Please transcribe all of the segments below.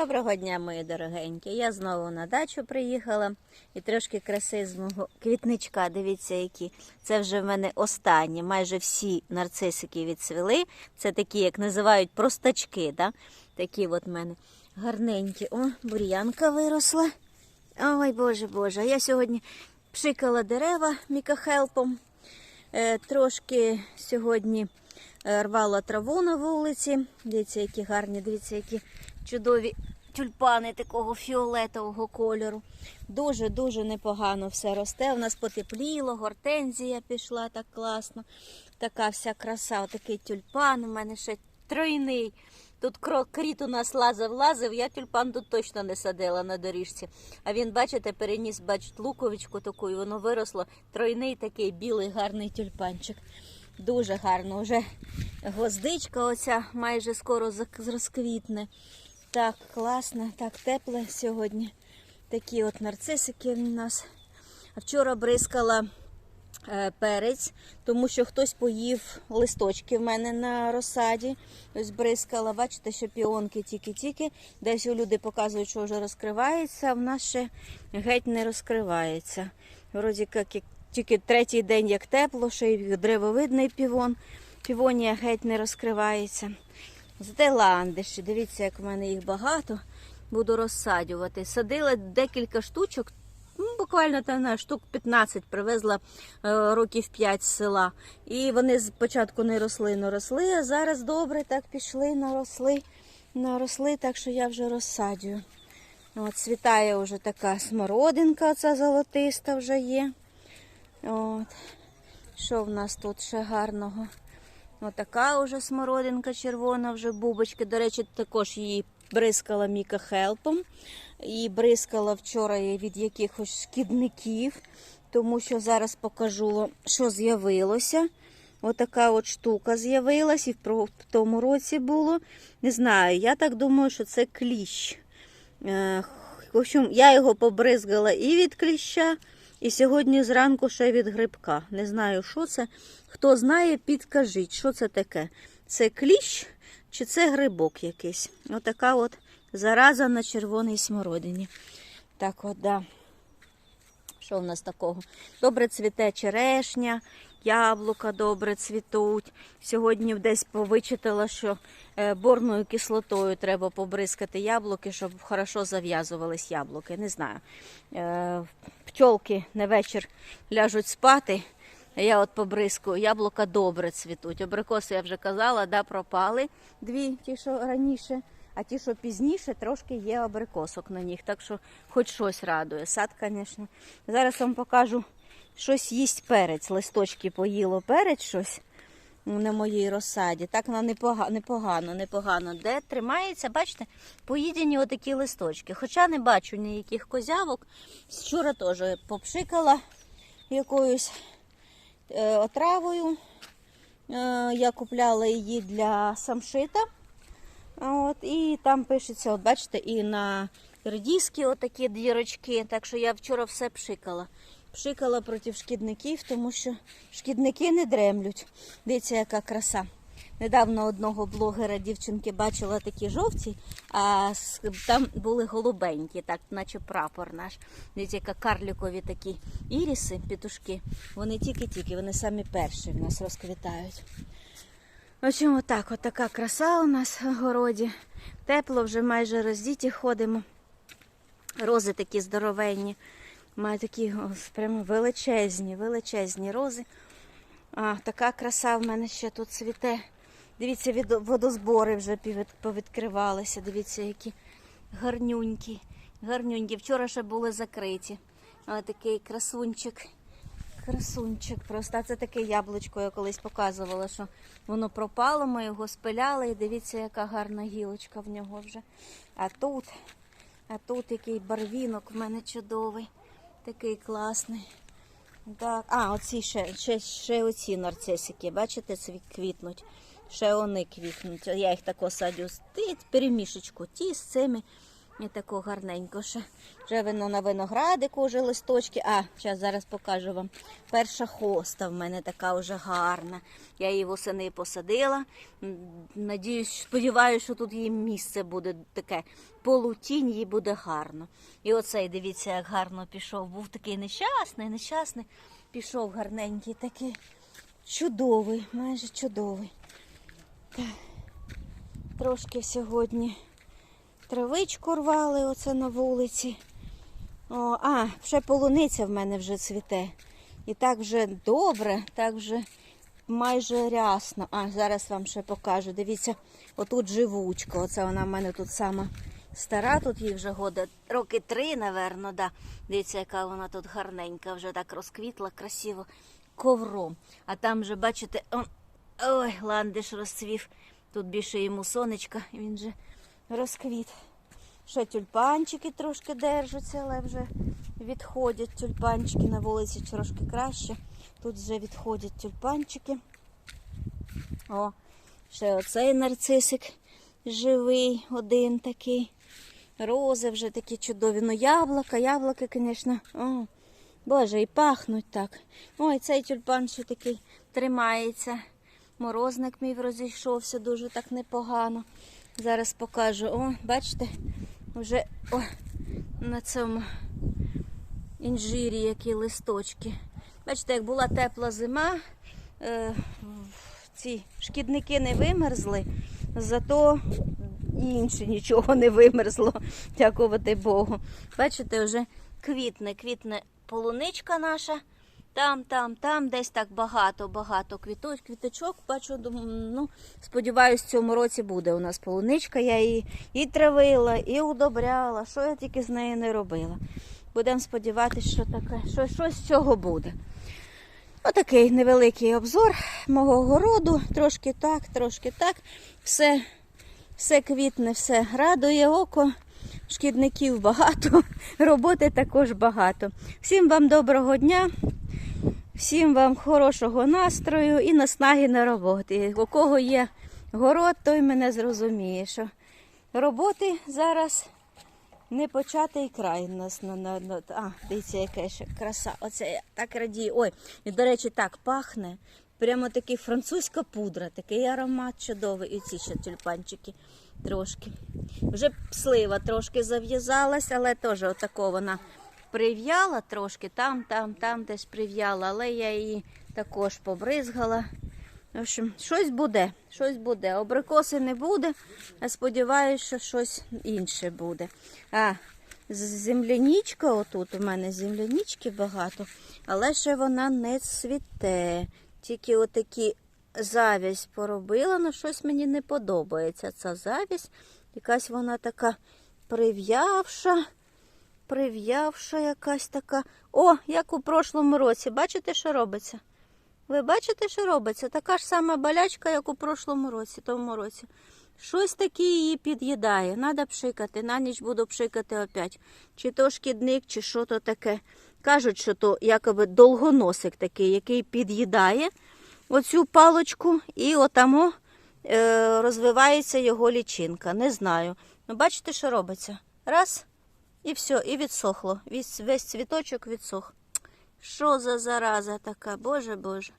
Доброго дня, мої дорогенькі. Я знову на дачу приїхала і трошки краси з мого квітничка. Дивіться, які. Це вже в мене останні. Майже всі нарцисики відцвіли. Це такі, як називають простачки. Да? Такі от в мене гарненькі. О, бур'янка виросла. Ой, Боже, Боже. Я сьогодні пшикала дерева мікахелпом. Е, трошки сьогодні е, рвала траву на вулиці. Дивіться, які гарні, дивіться, які чудові тюльпани такого фіолетового кольору. Дуже-дуже непогано все росте. У нас потепліло, гортензія пішла так класно. Така вся краса, отакий тюльпан. У мене ще тройний. Тут кріт у нас лазив, лазив, я тюльпан тут точно не садила на доріжці. А він, бачите, переніс, бачите, луковичку таку, і воно виросло. Тройний такий білий гарний тюльпанчик. Дуже гарно. Уже гвоздичка оця майже скоро розквітне. Так, класно, так тепле сьогодні. Такі от нарцисики в нас. Вчора бризкала е, перець, тому що хтось поїв листочки в мене на розсаді. Ось бризкала, бачите, що піонки тільки-тільки. Десь у люди показують, що вже розкривається, а в нас ще геть не розкривається. Вроді як тільки третій день як тепло, ще й древовидний півон. Півонія геть не розкривається. Зате ландиші, дивіться, як в мене їх багато. Буду розсадювати. Садила декілька штучок, ну, буквально там на штук 15 привезла е, років 5 з села. І вони спочатку не росли, не росли, а зараз добре так пішли, наросли, наросли, так що я вже розсадюю. От, світає вже така смородинка, оця золотиста вже є. От. Що в нас тут ще гарного? Отака вже смородинка червона, вже бубочки. До речі, також її бризкала Міка Хелпом. І бризкала вчора від якихось шкідників, тому що зараз покажу, що з'явилося. Отака от штука з'явилась і в тому році було. Не знаю, я так думаю, що це кліщ. Е, В общем, я його побризгала і від кліща, і сьогодні зранку ще від грибка. Не знаю, що це. Хто знає, підкажіть, що це таке. Це кліщ чи це грибок якийсь? Отака от зараза на червоній смородині. Так от, да. Що в нас такого? Добре цвіте черешня, яблука добре цвітуть. Сьогодні десь повичитала, що е, борною кислотою треба побризкати яблуки, щоб хорошо зав'язувались яблуки. Не знаю. Е, Пчолки на вечір ляжуть спати. Я от побризкую, яблука добре цвітуть. Абрикоси, я вже казала, да, пропали дві, ті, що раніше, а ті, що пізніше, трошки є абрикосок на них. Так що хоч щось радує. Сад, звісно. Зараз вам покажу, щось їсть перець. Листочки поїло перець щось на моїй розсаді. Так воно непогано, непогано, непогано. Де тримається, бачите, поїдені отакі листочки. Хоча не бачу ніяких козявок. Вчора теж попшикала якоюсь е, отравою. Е, я купляла її для самшита. От, і там пишеться, от бачите, і на редіски отакі дірочки. Так що я вчора все пшикала. Пшикала проти шкідників, тому що шкідники не дремлють. Дивіться, яка краса. Недавно одного блогера дівчинки бачила такі жовті, а там були голубенькі, так, наче прапор наш. Дивіться, яка карлікові такі іріси, петушки. Вони тільки-тільки, вони самі перші в нас розквітають. В общем, отак, от така краса у нас в городі. Тепло, вже майже роздіті ходимо. Рози такі здоровенні. Маю такі прямо величезні, величезні рози. А, така краса в мене ще тут цвіте. Дивіться, від водозбори вже повідкривалися. Дивіться, які гарнюнькі. Гарнюнькі. Вчора ще були закриті. Але такий красунчик. Красунчик просто. А це таке яблучко, я колись показувала, що воно пропало, ми його спиляли, і дивіться, яка гарна гілочка в нього вже. А тут, а тут який барвінок в мене чудовий, такий класний. Так, а, оці ще, ще, ще оці нарцисики, бачите, квітнуть. Ще вони квітнуть. Я їх тако садю. Перемішечку, ті з цими І тако гарненько ще. Вже воно на виноградику вже листочки. А, зараз зараз покажу вам. Перша хоста в мене така вже гарна. Я її восени посадила. Надіюсь, сподіваюся, що тут її місце буде таке. Полутінь їй буде гарно. І оцей, дивіться, як гарно пішов. Був такий нещасний, нещасний. Пішов гарненький такий. Чудовий, майже чудовий. Так. Трошки сьогодні травичку рвали оце на вулиці. О, а, ще полуниця в мене вже цвіте. І так вже добре, так вже майже рясно. А, зараз вам ще покажу. Дивіться, отут живучка. Оце вона в мене тут сама стара, тут їй вже года роки три, напевно, да. Дивіться, яка вона тут гарненька, вже так розквітла, красиво ковром. А там вже, бачите, он, ой, ландиш розцвів. Тут більше йому сонечка, він же розквіт. Ще тюльпанчики трошки держаться, але вже відходять тюльпанчики на вулиці трошки краще. Тут вже відходять тюльпанчики. О, ще оцей нарцисик живий, один такий. Рози вже такі чудові. Ну, яблука, яблука, звісно. О, Боже, і пахнуть так. Ой, цей тюльпан ще такий тримається. Морозник мій розійшовся дуже так непогано. Зараз покажу. О, бачите, вже о, на цьому інжирі які листочки. Бачите, як була тепла зима, е, ці шкідники не вимерзли, зато інше нічого не вимерзло, дякувати Богу. Бачите, вже квітне, квітне полуничка наша. Там, там, там, десь так багато, багато квіток, квіточок. Бачу, думаю, ну, сподіваюсь, в цьому році буде у нас полуничка. Я її і травила, і удобряла. Що я тільки з нею не робила. Будемо сподіватися, що таке, що щось з цього буде. Отакий невеликий обзор мого городу. Трошки так, трошки так. Все, все квітне, все радує око. Шкідників багато, роботи також багато. Всім вам доброго дня. Всім вам хорошого настрою і наснаги на роботи. У кого є город, той мене зрозуміє, що роботи зараз не початий край у нас на, на, на а, дивіться, яка ще краса. Оце я так радію. Ой, і до речі, так пахне. Прямо такий французька пудра, такий аромат чудовий. І ці ще тюльпанчики трошки. Вже слива трошки зав'язалась, але теж отако вона прив'яла трошки, там, там, там десь прив'яла, але я її також побризгала. В общем, щось буде, щось буде. Абрикоси не буде, а сподіваюся, що щось інше буде. А, з- земляничка, отут у мене землянички багато, але ще вона не цвіте. Тільки отакі завість поробила, але щось мені не подобається. Ця завість. Якась вона така прив'явша прив'явша якась така. О, як у прошлому році. Бачите, що робиться? Ви бачите, що робиться? Така ж сама болячка, як у прошлому році, тому році. Щось таке її під'їдає. Надо пшикати. На ніч буду пшикати опять. Чи то шкідник, чи що то таке. Кажуть, що то якоби довгоносик такий, який під'їдає оцю палочку, і отамо е, розвивається його лічинка. Не знаю. Ну, бачите, що робиться? Раз. І все, і відсохло. Весь, весь цвіточок відсох. Що за зараза така, боже боже.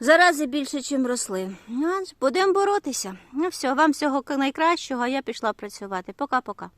Зарази більше, ніж росли. Ну, Будемо боротися. Ну все, вам всього найкращого, а я пішла працювати. Пока-пока.